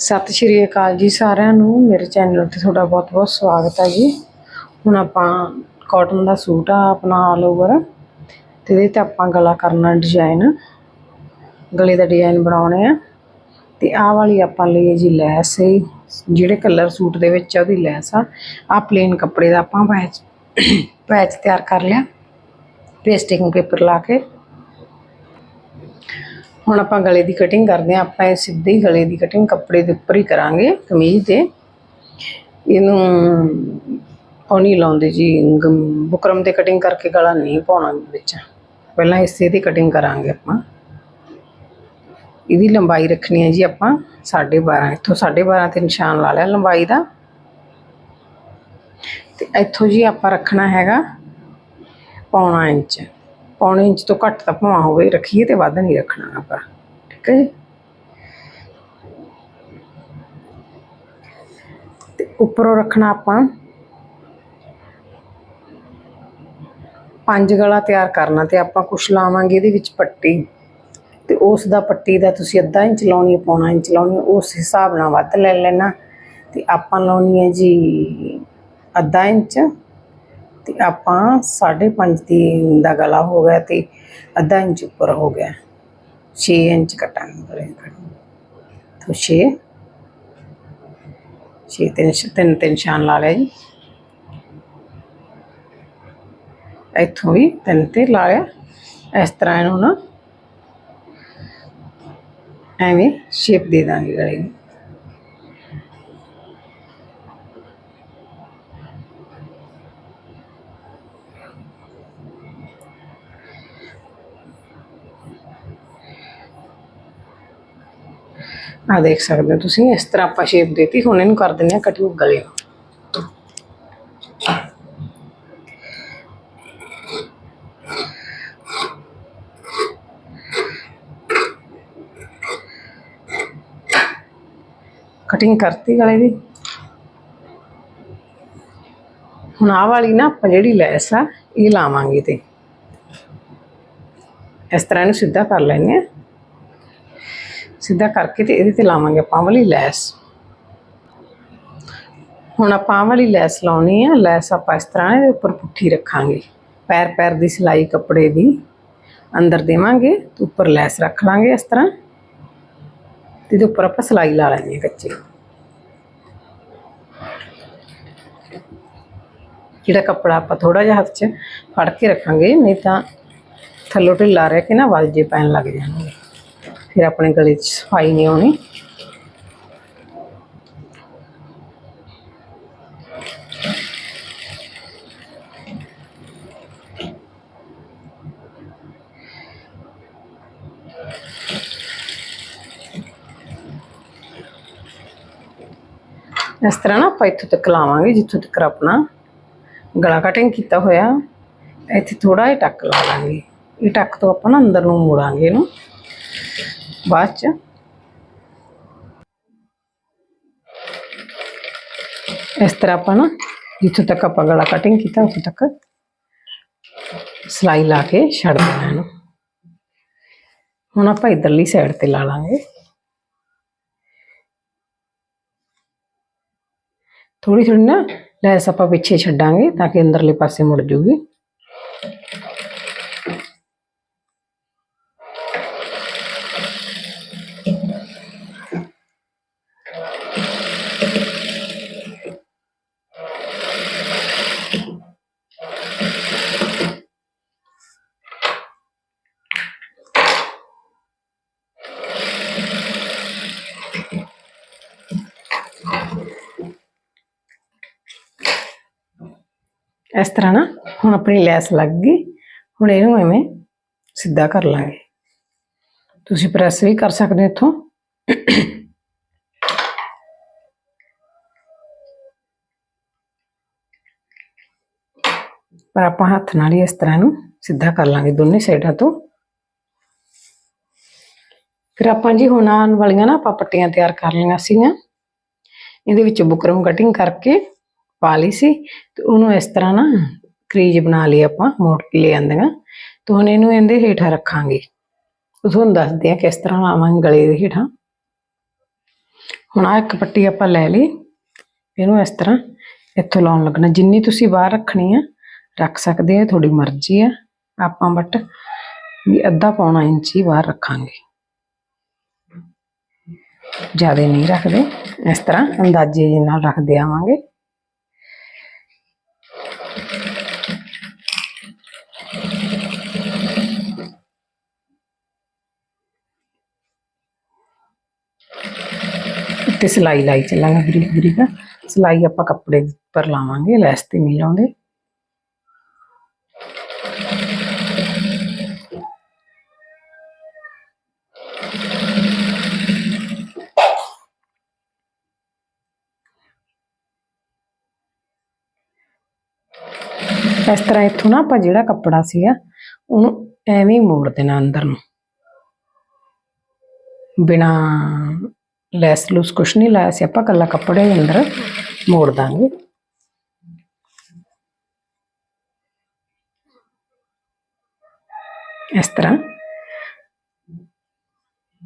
ਸਤਿ ਸ਼੍ਰੀ ਅਕਾਲ ਜੀ ਸਾਰਿਆਂ ਨੂੰ। ਮੇਰੇ ਚੈਨਲ ਤੇ ਤੁਹਾਡਾ ਬਹੁਤ-ਬਹੁਤ ਸਵਾਗਤ ਹੈ ਜੀ। ਹੁਣ ਆਪਾਂ ਕਾਟਨ ਦਾ ਸੂਟ ਆ ਆਪਣਾ ਆਲ ਓਵਰ ਤੇ ਇਹਦੇ ਤੇ ਆਪਾਂ ਗਲਾ ਕਰਨਾ ਡਿਜ਼ਾਈਨ ਗਲੇ ਦਾ ਡਿਜ਼ਾਈਨ ਬਣਾਉਣੇ ਆ। ਤੇ ਆਹ ਵਾਲੀ ਆਪਾਂ ਲਈ ਹੈ ਜੀ ਲੈਸ। ਹੈ ਜਿਹੜੇ ਕਲਰ ਸੂਟ ਦੇ ਵਿੱਚ ਆ, ਉਹਦੀ ਲੈਸ ਆ। ਆ ਪਲੇਨ ਕੱਪੜੇ ਦਾ ਆਪਾਂ ਪੈਚ ਪੈਚ ਤਿਆਰ ਕਰ ਲਿਆ। ਪੇਸਟਿੰਗ ਪੇਪਰ ਲਾ ਕੇ। ਹੁਣ ਆਪਾਂ ਗਲੇ ਦੀ ਕਟਿੰਗ ਕਰਦੇ ਹਾਂ, ਆਪਾਂ ਇਹ ਸਿੱਧੀ ਗਲੇ ਦੀ ਕਟਿੰਗ ਕੱਪੜੇ ਦੇ ਉੱਪਰ ਹੀ ਕਰਾਂਗੇ, ਕਮੀਜ਼ 'ਤੇ ਇਹਨੂੰ ਉਹ ਨਹੀਂ ਲਾਉਂਦੇ ਜੀ ਗਮ- ਬੁਕਰਮ ਤੇ ਕਟਿੰਗ ਕਰਕੇ ਗਲਾ ਨਹੀਂ ਪਾਉਣਾ ਵਿੱਚ। ਪਹਿਲਾਂ ਇਸੇ ਦੀ ਕਟਿੰਗ ਕਰਾਂਗੇ ਆਪਾਂ। ਇਹਦੀ ਲੰਬਾਈ ਰੱਖਣੀ ਹੈ ਜੀ ਆਪਾਂ 12.5 ਇੱਥੋਂ 12.5 ਤੇ ਨਿਸ਼ਾਨ ਲਾ ਲਿਆ ਲੰਬਾਈ ਦਾ। ਤੇ ਇੱਥੋਂ ਜੀ ਆਪਾਂ ਰੱਖਣਾ ਹੈਗਾ ਪੌਣਾ ਇੰਚ। ਪੌਣੇ ਇੰਚ ਤੋਂ ਘੱਟ ਤਾਂ ਭਾਵੇਂ ਹੋਵੇ, ਰੱਖੀਏ ਤੇ ਵੱਧ ਨਹੀਂ ਰੱਖਣਾ ਆਪਾਂ, ਠੀਕ ਹੈ ਜੀ? ਤੇ ਉੱਪਰੋਂ ਰੱਖਣਾ ਆਪਾਂ ਪੰਜ ਗਲਾ ਤਿਆਰ ਕਰਨਾ ਤੇ ਆਪਾਂ ਕੁਛ ਲਾਵਾਂਗੇ ਇਹਦੇ ਵਿੱਚ ਪੱਟੀ। ਤੇ ਉਸ ਦਾ ਪੱਟੀ ਦਾ ਤੁਸੀਂ ਅੱਧਾ ਇੰਚ ਲਾਉਣੀ ਹੈ, ਪੌਣਾ ਇੰਚ ਲਾਉਣੀ ਹੈ, ਉਸ ਹਿਸਾਬ ਨਾਲ ਵੱਧ ਲੈ ਲੈਣਾ। ਤੇ ਆਪਾਂ ਲਾਉਣੀ ਹੈ ਜੀ ਅੱਧਾ ਇੰਚ। ਤੇ ਆਪਾਂ 5.5 ਦੀ ਦਾ ਗਲਾ ਹੋ ਗਿਆ ਤੇ ਅੱਧਾ ਇੰਚ ਉੱਪਰ ਹੋ ਗਿਆ। 6 ਇੰਚ ਕਟਾਂਗੇ ਬਰੇ ਤੋਂ 6 6 ਤਿੰਨ ਤਿੰਨ ਤਿੰਨ ਨਿਸ਼ਾਨ ਲਾ ਲਿਆ ਜੀ। ਇੱਥੋਂ ਵੀ ਤਿੰਨ ਤੇ ਲਾ ਲਿਆ। ਇਸ ਤਰ੍ਹਾਂ ਇਹਨੂੰ ਨਾ ਐਵੇਂ ਸ਼ੇਪ ਦੇ ਦਾਂਗੇ ਗਲੇ ਨੂੰ। ਆ ਦੇਖ ਸਕਦੇ ਹੋ ਤੁਸੀਂ, ਇਸ ਤਰ੍ਹਾਂ ਆਪਾਂ ਸ਼ੇਪ ਦੇਤੀ, ਹੁਣ ਇਹਨੂੰ ਕਰ ਦਿੰਦੇ ਆ ਕਟਿੰਗ ਗਲੇ ਨੂੰ। ਕਟਿੰਗ ਕਰਤੀ ਗਲੇ ਦੀ। ਹੁਣ ਆਹ ਵਾਲੀ ਨਾ ਆਪਾਂ ਜਿਹੜੀ ਲੈਸ ਆ, ਇਹ ਲਾਵਾਂਗੇ ਤੇ। ਇਸ ਤਰ੍ਹਾਂ ਇਹਨੂੰ ਸਿੱਧਾ ਕਰ ਲੈਣੇ ਆ ਸਿੱਧਾ ਕਰਕੇ ਤੇ ਇਹਦੇ ਤੇ ਲਾਵਾਂਗੇ ਆਪਾਂ ਵਾਲੀ ਲੈਸ। ਹੁਣ ਆਪਾਂ ਵਾਲੀ ਲੈਸ ਲਾਉਣੀ ਆ, ਲੈਸ ਆਪਾਂ ਇਸ ਤਰ੍ਹਾਂ ਇਹਦੇ ਉੱਪਰ ਪੁੱਠੀ ਰੱਖਾਂਗੇ। ਪੈਰ ਪੈਰ ਦੀ ਸਿਲਾਈ ਕੱਪੜੇ ਦੀ। ਅੰਦਰ ਦੇਵਾਂਗੇ ਤੇ ਉੱਪਰ ਲੈਸ ਰੱਖ ਲਾਂਗੇ ਇਸ ਤਰ੍ਹਾਂ। ਤੇ ਇਹਦੇ ਉੱਪਰ ਆਪਾਂ ਸਿਲਾਈ ਲਾ ਲੈਣੀ ਹੈ ਕੱਚੇ। ਜਿਹੜਾ ਕੱਪੜਾ ਆਪਾਂ ਥੋੜਾ ਜਿਹਾ ਹੱਥ 'ਚ ਫੜ ਕੇ ਰੱਖਾਂਗੇ, ਨਹੀਂ ਤਾਂ ਥੱਲੋਂ ਢਿੱਲਾ ਰਹਿ ਕੇ ਨਾ ਵਲ ਜੇ ਪੈਣ ਲੱਗ ਜਾਣਗੇ। ਫਿਰ ਆਪਣੇ ਗਲੇ 'ਚ ਸਫ਼ਾਈ ਨਹੀਂ ਆਉਣੀ। ਇਸ ਤਰ੍ਹਾਂ ਨਾ ਆਪਾਂ ਇੱਥੋਂ ਤੱਕ ਲਾਵਾਂਗੇ, ਜਿੱਥੋਂ ਤੱਕ ਆਪਣਾ ਗਲਾ ਕਟਿੰਗ ਕੀਤਾ ਹੋਇਆ। ਇੱਥੇ ਥੋੜਾ ਜਿਹਾ ਟੱਕ ਲਾ ਲਾਂਗੇ। ਇਹ ਟੱਕ ਤੋਂ ਆਪਾਂ ਨਾ ਅੰਦਰ ਨੂੰ ਮੋੜਾਂਗੇ ਇਹਨੂੰ। ਬਾਅਦ ਚ ਇਸ ਤਰ੍ਹਾਂ ਆਪਾਂ ਨਾ ਜਿੱਥੋਂ ਤੱਕ ਆਪਾਂ ਗਲਾ ਕਟਿੰਗ ਕੀਤਾ ਉੱਥੋਂ ਤੱਕ ਸਲਾਈ ਲਾ ਕੇ ਛੱਡ ਦੇਣਾ ਇਹਨੂੰ ਹੁਣ ਆਪਾਂ ਇਧਰਲੀ ਸਾਈਡ ਤੇ ਲਾ ਲਾਂਗੇ ਥੋੜੀ ਥੋੜੀ ਨਾ ਲੈਸ ਆਪਾਂ ਪਿੱਛੇ ਛੱਡਾਂਗੇ ਤਾਂ ਕਿ ਅੰਦਰਲੇ ਪਾਸੇ ਮੁੜ ਜੂਗੀ ਇਸ ਤਰ੍ਹਾਂ ਨਾ ਹੁਣ ਆਪਣੀ ਲੈਸ ਲੱਗ ਗਈ, ਹੁਣ ਇਹਨੂੰ ਐਵੇਂ ਸਿੱਧਾ ਕਰ ਲਾਂਗੇ। ਤੁਸੀਂ ਪ੍ਰੈਸ ਵੀ ਕਰ ਸਕਦੇ ਹੋ ਇੱਥੋਂ। ਪਰ ਆਪਾਂ ਹੱਥ ਨਾਲ ਹੀ ਇਸ ਤਰ੍ਹਾਂ ਨੂੰ ਸਿੱਧਾ ਕਰ ਲਾਂਗੇ ਦੋਨੇ ਸਾਈਡਾਂ ਤੋਂ। ਫਿਰ ਆਪਾਂ ਜੀ ਹੁਣ ਆਉਣ ਵਾਲੀਆਂ ਨਾ ਆਪਾਂ ਪੱਟੀਆਂ ਤਿਆਰ ਕਰ ਲਈਆਂ ਸੀਗੀਆਂ। ਇਹਦੇ ਵਿੱਚ ਬੁਕਰਮ ਕਟਿੰਗ ਕਰਕੇ ਪਾ ਲਈ ਸੀ ਤੇ ਉਹਨੂੰ ਇਸ ਤਰ੍ਹਾਂ ਨਾ ਕਰੀਜ ਬਣਾ ਲਈ ਆਪਾਂ, ਮੋੜ ਕੇ ਲੈ ਆਂਦੀਆਂ ਤੇ ਹੁਣ ਇਹਨੂੰ ਇਹਦੇ ਹੇਠਾਂ ਰੱਖਾਂਗੇ। ਤੁਹਾਨੂੰ ਦੱਸਦੇ ਆ ਕਿਸ ਤਰ੍ਹਾਂ ਲਾਵਾਂਗੇ ਗਲੇ ਦੇ ਹੇਠਾਂ। ਹੁਣ ਆ ਇੱਕ ਪੱਟੀ ਆਪਾਂ ਲੈ ਲਈ। ਇਹਨੂੰ ਇਸ ਤਰ੍ਹਾਂ ਇੱਥੋਂ ਲਾਉਣ ਲੱਗਣਾ। ਜਿੰਨੀ ਤੁਸੀਂ ਬਾਹਰ ਰੱਖਣੀ ਆ, ਰੱਖ ਸਕਦੇ ਆ, ਤੁਹਾਡੀ ਮਰਜ਼ੀ ਆ। ਆਪਾਂ ਬਟ ਵੀ ਅੱਧਾ ਪੌਣਾ ਇੰਚ ਹੀ ਬਾਹਰ ਰੱਖਾਂਗੇ। ਜ਼ਿਆਦਾ ਨਹੀਂ ਰੱਖਦੇ। ਇਸ ਤਰ੍ਹਾਂ ਅੰਦਾਜ਼ੇ ਨਾਲ ਰੱਖਦੇ ਆਵਾਂਗੇ। ਤੇ ਸਿਲਾਈ ਲਾਈ ਚੱਲਾਂਗੇ ਬਰੀਕ ਬਰੀਕ ਸਿਲਾਈ ਆਪਾਂ ਕੱਪੜੇ ਪਰ ਲਾਵਾਂਗੇ, ਲੈਸ ਤੇ ਨਹੀਂ ਲਾਉਂਦੇ। ਇਸ ਤਰ੍ਹਾਂ ਇੱਥੋਂ ਨਾ ਆਪਾਂ ਜਿਹੜਾ ਕੱਪੜਾ ਸੀਗਾ, ਉਹਨੂੰ ਐਵੇਂ ਹੀ ਮੋੜ ਦੇਣਾ ਅੰਦਰ ਨੂੰ। ਬਿਨਾ ਲੈਸ ਲੂਸ ਕੁਛ ਨਹੀਂ ਲਾਇਆ ਸੀ ਆਪਾਂ ਕੱਲਾ ਕੱਪੜੇ ਦੇ ਅੰਦਰ ਮੋੜ ਦਾਂਗੇ ਇਸ ਤਰ੍ਹਾਂ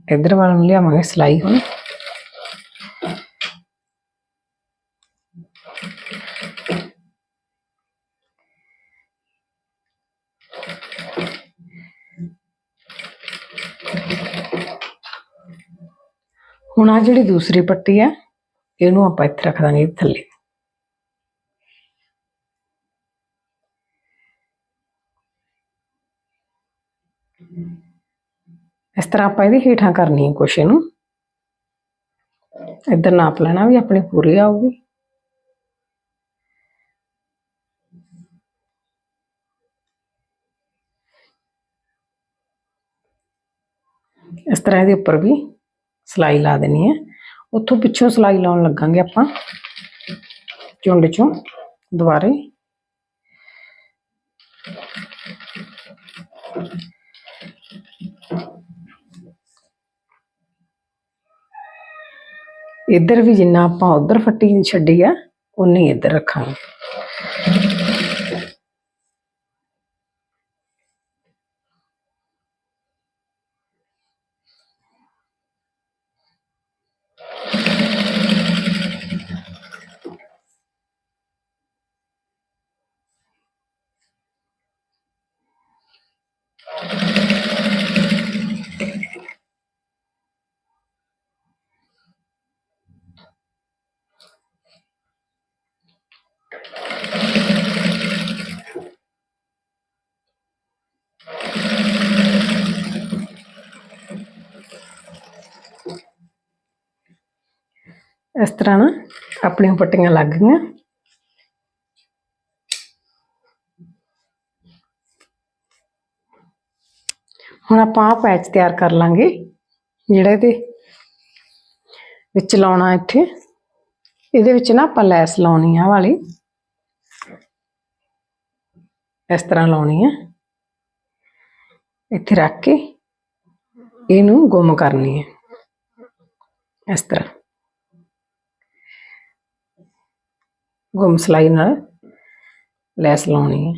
ਇਧਰ ਵੱਲ ਨੂੰ ਲਿਆਵਾਂਗੇ ਸਲਾਈ ਹੁਣ ਹੁਣ ਆ ਜਿਹੜੀ ਦੂਸਰੀ ਪੱਟੀ ਆ ਇਹਨੂੰ ਆਪਾਂ ਇੱਥੇ ਰੱਖ ਦਾਂਗੇ ਇਹਦੇ ਥੱਲੇ। ਇਸ ਤਰ੍ਹਾਂ ਆਪਾਂ ਇਹਦੀ ਹੇਠਾਂ ਕਰਨੀ ਹੈ ਕੁਛ ਇਹਨੂੰ। ਇੱਧਰ ਨਾਪ ਲੈਣਾ ਵੀ ਆਪਣੀ ਪੂਰੀ ਆਊਗੀ। ਇਸ ਤਰ੍ਹਾਂ ਇਹਦੇ ਉੱਪਰ ਵੀ ਸਲਾਈ ਲਾ ਦੇਣੀ ਹੈ। ਉੱਥੋਂ ਪਿੱਛੋਂ ਸਲਾਈ ਲਾਉਣ ਲੱਗਾਂਗੇ ਆਪਾਂ। ਝੁੰਡ ਚੋਂ, ਦੁਬਾਰੇ। ਇੱਧਰ ਵੀ ਜਿੰਨਾ ਆਪਾਂ ਉੱਧਰ ਫੱਟੀ ਛੱਡੀ ਆ ਉਨੀ ਇੱਧਰ ਰੱਖਾਂਗੇ। ਇਸ ਤਰ੍ਹਾਂ ਨਾ ਆਪਣੀਆਂ ਪੱਟੀਆਂ ਲੱਗ ਗਈਆਂ। ਹੁਣ ਆਪਾਂ ਆ ਪੈਚ ਤਿਆਰ ਕਰ ਲਾਂਗੇ, ਜਿਹੜਾ ਇਹਦੇ ਵਿੱਚ ਲਾਉਣਾ ਇੱਥੇ। ਇਹਦੇ ਵਿੱਚ ਨਾ ਆਪਾਂ ਲੈਸ ਲਾਉਣੀ ਆ ਵਾਲੀ। ਇਸ ਤਰ੍ਹਾਂ ਲਾਉਣੀ ਹੈ ਇੱਥੇ ਰੱਖ ਕੇ ਇਹਨੂੰ ਗੁੰਮ ਕਰਨੀ ਹੈ ਇਸ ਤਰ੍ਹਾਂ। ਗੁੰਮ ਸਲਾਈ ਨਾਲ, ਲੈਸ ਲਾਉਣੀ ਹੈ।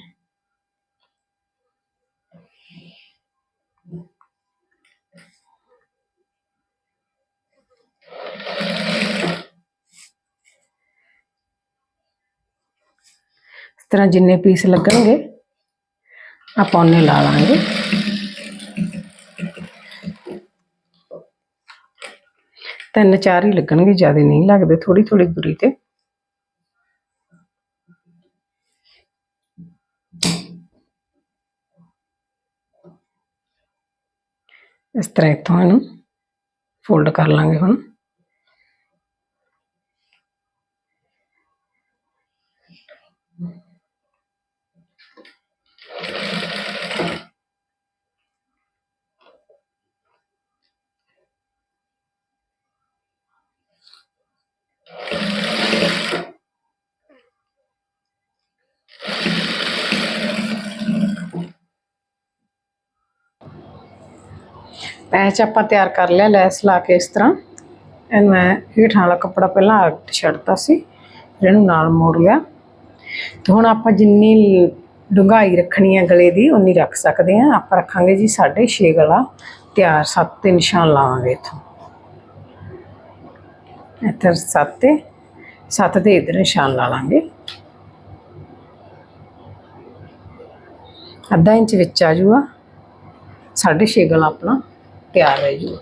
ਇਸ ਤਰ੍ਹਾਂ ਜਿੰਨੇ ਪੀਸ ਲੱਗਣਗੇ, ਆਪਾਂ ਉਹਨੇ ਲਾ ਲਾਂਗੇ। ਤਿੰਨ ਚਾਰ ਹੀ ਲੱਗਣਗੇ, ਜ਼ਿਆਦਾ ਨਹੀਂ ਲੱਗਦੇ ਥੋੜੀ ਥੋੜੀ ਦੂਰੀ ਤੇ। ਇਸ ਤਰ੍ਹਾਂ ਇੱਥੋਂ ਇਹਨੂੰ ਫੋਲਡ ਕਰ ਲਾਂਗੇ ਹੁਣ। ਪੈਚ ਆਪਾਂ ਤਿਆਰ ਕਰ ਲਿਆ, ਲੈਸ ਲਾ ਕੇ ਇਸ ਤਰ੍ਹਾਂ। ਇਹਨੂੰ ਮੈਂ ਹੇਠਾਂ ਵਾਲਾ ਕੱਪੜਾ ਪਹਿਲਾਂ ਅੱਟ ਛੱਡਤਾ ਸੀ, ਜਿਹਨੂੰ ਨਾਲ ਮੋੜ ਲਿਆ। ਤੇ ਹੁਣ ਆਪਾਂ ਜਿੰਨੀ ਡੂੰਘਾਈ ਰੱਖਣੀ ਹੈ ਗਲੇ ਦੀ, ਉਨੀ ਰੱਖ ਸਕਦੇ ਹਾਂ ਆਪਾਂ ਰੱਖਾਂਗੇ ਜੀ 6.5 ਗਲਾ, ਤਿਆਰ 7 ਤੇ ਨਿਸ਼ਾਨ ਲਾਵਾਂਗੇ ਇੱਥੋਂ। ਇੱਧਰ 7 ਤੇ 7 ਦੇ ਇਧਰ ਨਿਸ਼ਾਨ ਲਾ ਲਾਂਗੇ। ਅੱਧਾ ਇੰਚ ਵਿੱਚ ਆ ਜੂਗਾ। 6.5 ਗਲਾ ਆਪਣਾ। ਤਿਆਰ ਰਹਿ ਜੂ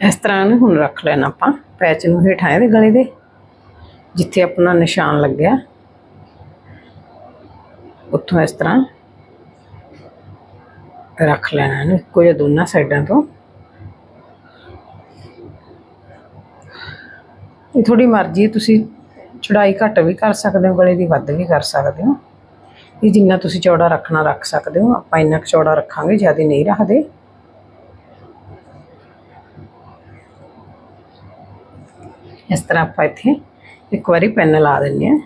ਇਸ ਤਰ੍ਹਾਂ ਨੂੰ ਹੁਣ ਰੱਖ ਲੈਣਾ ਆਪਾਂ, ਪੈਚ ਨੂੰ ਹੇਠਾਂ ਇਹਦੇ ਗਲੇ ਦੇ, ਜਿੱਥੇ ਆਪਣਾ ਨਿਸ਼ਾਨ ਲੱਗਿਆ। ਉੱਥੋਂ ਇਸ ਤਰ੍ਹਾਂ ਰੱਖ ਲੈਣਾ ਇਹਨੂੰ, ਇੱਕੋ ਜਿਹਾ ਦੋਨਾਂ ਸਾਈਡਾਂ ਤੋਂ। ਇਹ ਥੋੜੀ ਮਰਜ਼ੀ ਤੁਸੀਂ ਚੜਾਈ ਘੱਟ ਵੀ ਕਰ ਸਕਦੇ ਹੋ, ਗਲੇ ਦੀ ਵੱਧ ਵੀ ਕਰ ਸਕਦੇ ਹੋ। ਇਹ ਜਿੰਨਾ ਤੁਸੀਂ ਚੌੜਾ ਰੱਖਣਾ ਰੱਖ ਸਕਦੇ ਹੋ, ਆਪਾਂ ਇੰਨਾ ਕੁ ਚੌੜਾ ਰੱਖਾਂਗੇ, ਜ਼ਿਆਦਾ ਨਹੀਂ ਰੱਖਦੇ। ਇਸ ਤਰ੍ਹਾਂ ਆਪਾਂ ਇੱਥੇ ਇੱਕ ਵਾਰੀ ਪੈਨ ਲਾ ਦਿੰਦੇ ਹਾਂ।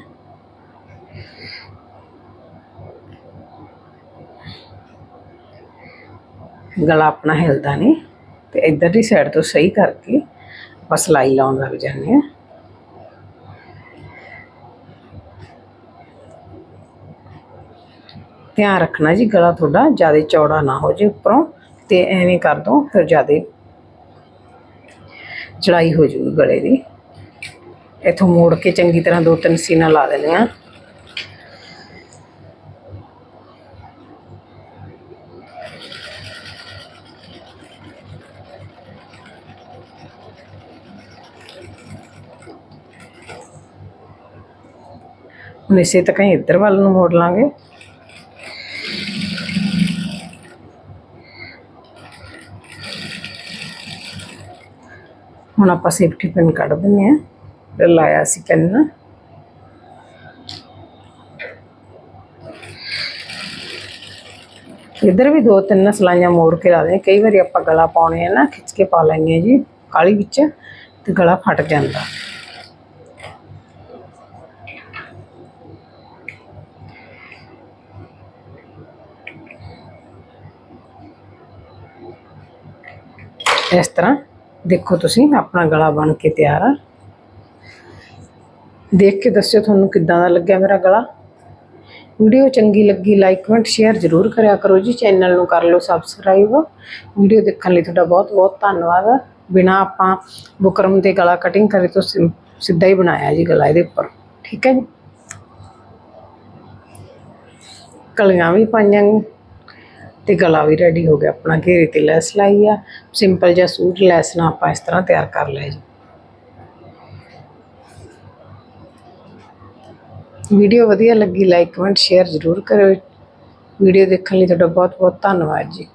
ਗਲਾ ਆਪਣਾ ਹਿਲਦਾ ਨਹੀਂ, ਤੇ ਇੱਧਰ ਦੀ ਸਾਈਡ ਤੋਂ ਸਹੀ ਕਰਕੇ ਆਪਾਂ ਸਲਾਈ ਲਾਉਣ ਲੱਗ ਜਾਂਦੇ ਹਾਂ। ਧਿਆਨ ਰੱਖਣਾ ਜੀ, ਗਲਾ ਤੁਹਾਡਾ ਜ਼ਿਆਦਾ ਚੌੜਾ ਨਾ ਹੋ ਜੇ ਉੱਪਰੋਂ ਤੇ ਐਵੇਂ ਕਰ ਦੋ, ਫਿਰ ਜ਼ਿਆਦਾ ਚੜਾਈ ਹੋ ਜੂਗੀ ਗਲੇ ਦੀ। ਇਥੋਂ ਮੋੜ ਕੇ ਚੰਗੀ ਤਰ੍ਹਾਂ ਦੋ ਤਿੰਨ ਸੀਨਾ ਲਾ ਦੇਣੇ ਆ ਹੁਣ ਇਸੇ ਤੱਕ ਹੀ ਇੱਧਰ ਵੱਲ ਨੂੰ ਮੋੜ ਲਾਂਗੇ। ਹੁਣ ਆਪਾਂ ਸੇਫਟੀ ਪਿਨ ਕੱਢ ਦਿੰਨੇ ਆ ਤੇ ਲਾਇਆ ਸੀ ਪਿਨ ਇੱਧਰ ਵੀ ਦੋ ਤਿੰਨ ਸਲਾਈਆਂ ਮੋੜ ਕੇ ਲਾ ਦੇ ਕਈ ਵਾਰੀ ਆਪਾਂ ਗਲਾ ਪਾਉਣੇ ਆ ਨਾ, ਖਿੱਚ ਕੇ ਪਾ ਲੈਂਗੇ ਜੀ, ਕਾਲੀ ਵਿੱਚ, ਤੇ ਗਲਾ ਫਟ ਜਾਂਦਾ। ਇਸ ਤਰ੍ਹਾਂ ਦੇਖੋ ਤੁਸੀਂ ਆਪਣਾ ਗਲਾ ਬਣ ਕੇ ਤਿਆਰ ਆ। ਦੇਖ ਕੇ ਦੱਸਿਓ ਤੁਹਾਨੂੰ ਕਿੱਦਾਂ ਦਾ ਲੱਗਿਆ ਮੇਰਾ ਗਲਾ। ਵੀਡੀਓ ਚੰਗੀ ਲੱਗੀ ਲਾਈਕ ਕਮੈਂਟ ਸ਼ੇਅਰ ਜ਼ਰੂਰ ਕਰਿਆ ਕਰੋ ਜੀ। ਚੈਨਲ ਨੂੰ ਕਰ ਲਓ ਸਬਸਕ੍ਰਾਈਬ ਵੀਡੀਓ ਦੇਖਣ ਲਈ ਤੁਹਾਡਾ ਬਹੁਤ ਬਹੁਤ ਧੰਨਵਾਦ। ਬਿਨਾ ਆਪਾਂ ਬੁਕਰਮ ਦੇ ਗਲਾ ਕਟਿੰਗ ਕਰੇ ਤੋਂ ਸਿ- ਸਿੱਧਾ ਹੀ ਬਣਾਇਆ ਜੀ ਗਲਾ ਇਹਦੇ ਉੱਪਰ। ਠੀਕ ਹੈ ਜੀ। ਕਲੀਆਂ ਵੀ ਪਾਈਆਂ ਤੇ ਗਲਾ ਵੀ ਰੈਡੀ ਹੋ ਗਿਆ, ਆਪਣਾ ਘੇਰੇ ਤੇ ਲੈਸ ਲਾਈ ਆ। ਸਿੰਪਲ ਜਿਹਾ ਸੂਟ, ਲੈਸ ਨਾਲ ਆਪਾਂ ਇਸ ਤਰ੍ਹਾਂ ਤਿਆਰ ਕਰ ਲਿਆ ਜੀ। ਵੀਡੀਓ ਵਧੀਆ ਲੱਗੀ ਲਾਈਕ ਕਮੈਂਟ ਸ਼ੇਅਰ ਜ਼ਰੂਰ ਕਰਿਓ। ਵੀਡੀਓ ਦੇਖਣ ਲਈ ਤੁਹਾਡਾ ਬਹੁਤ ਬਹੁਤ ਧੰਨਵਾਦ ਜੀ।